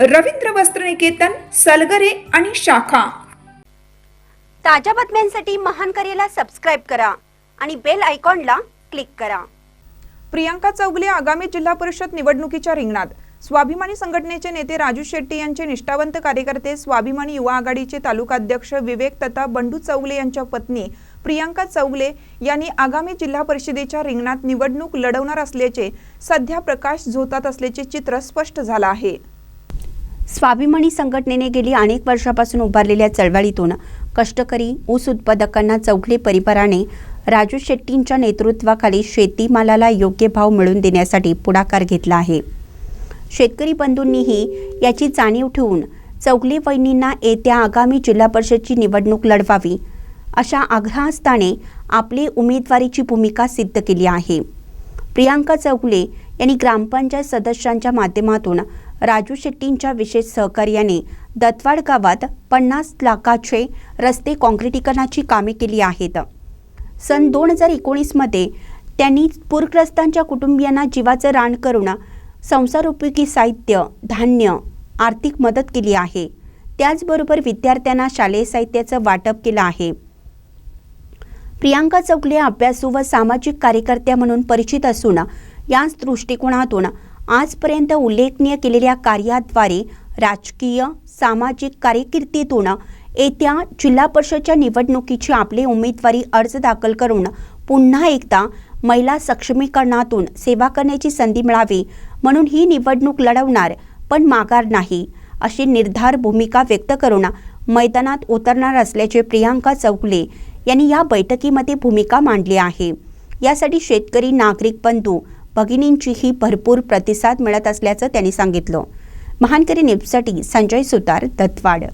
रवींद्र वस्त्रनिकेतन सलगरे आणि शाखा. ताज्या बातम्यांसाठी महान करेला सबस्क्राईब करा आणि बेल आयकॉनला क्लिक करा. प्रियांका चौगले आगामी जिल्हा परिषद निवडणुकीच्या रिंगणात. स्वाभिमानी संघटनेचे नेते राजू शेट्टी यांचे निष्ठावंत कार्यकर्ते स्वाभिमानी युवा आघाडीचे तालुकाध्यक्ष विवेक तथा बंडू चौगले यांच्या पत्नी प्रियांका चौगले यांनी आगामी जिल्हा परिषदेच्या रिंगणात निवडणूक लढवणार असल्याचे सध्या प्रकाश झोतात असल्याचे चित्र स्पष्ट झालं आहे. स्वाभिमानी संघटनेने गेली अनेक वर्षापासून उभारलेल्या चळवळीतून कष्टकरी ऊस उत्पादकांना चौघले परिवाराने राजू शेट्टींच्या नेतृत्वाखाली शेतीमालाला योग्य भाव मिळवून देण्यासाठी पुढाकार घेतला आहे. शेतकरी बंधूंनीही याची जाणीव ठेवून चौगले वहिनींना येत्या आगामी जिल्हा परिषदची निवडणूक लढवावी अशा आग्रहास्थाने आपली उमेदवारीची भूमिका सिद्ध केली आहे. प्रियांका चौघले यांनी ग्रामपंचायत सदस्यांच्या माध्यमातून राजू शेट्टींच्या विशेष सहकार्याने दत्वाड गावात पन्नास लाखाचे रस्ते काँक्रिटीकरणाची कामे केली आहेत. सन दोन हजार एकोणीसमध्ये त्यांनी पूरग्रस्तांच्या कुटुंबियांना जीवाचं रान करून संसारोपयोगी साहित्य धान्य आर्थिक मदत केली आहे. त्याचबरोबर विद्यार्थ्यांना शालेय साहित्याचं वाटप केलं आहे. प्रियांका चौगले अभ्यासू व सामाजिक कार्यकर्त्या म्हणून परिचित असून याच दृष्टिकोनातून आजपर्यंत उल्लेखनीय केलेल्या कार्याद्वारे राजकीय सामाजिक कारकिर्दीतून येत्या जिल्हा परिषदच्या निवडणुकीची आपली उमेदवारी अर्ज दाखल करून पुन्हा एकदा महिला सक्षमीकरणातून सेवा करण्याची संधी मिळावी म्हणून ही निवडणूक लढवणार पण माघार नाही अशी निर्धार भूमिका व्यक्त करून मैदानात उतरणार असल्याचे प्रियांका चौगले यांनी या बैठकीमध्ये भूमिका मांडली आहे. यासाठी शेतकरी नागरिक बंधू भगिनींचीही भरपूर प्रतिसाद मिळत असल्याचं त्यांनी सांगितलं. महानकरी न्यूजसाठी संजय सुतार दत्तवाड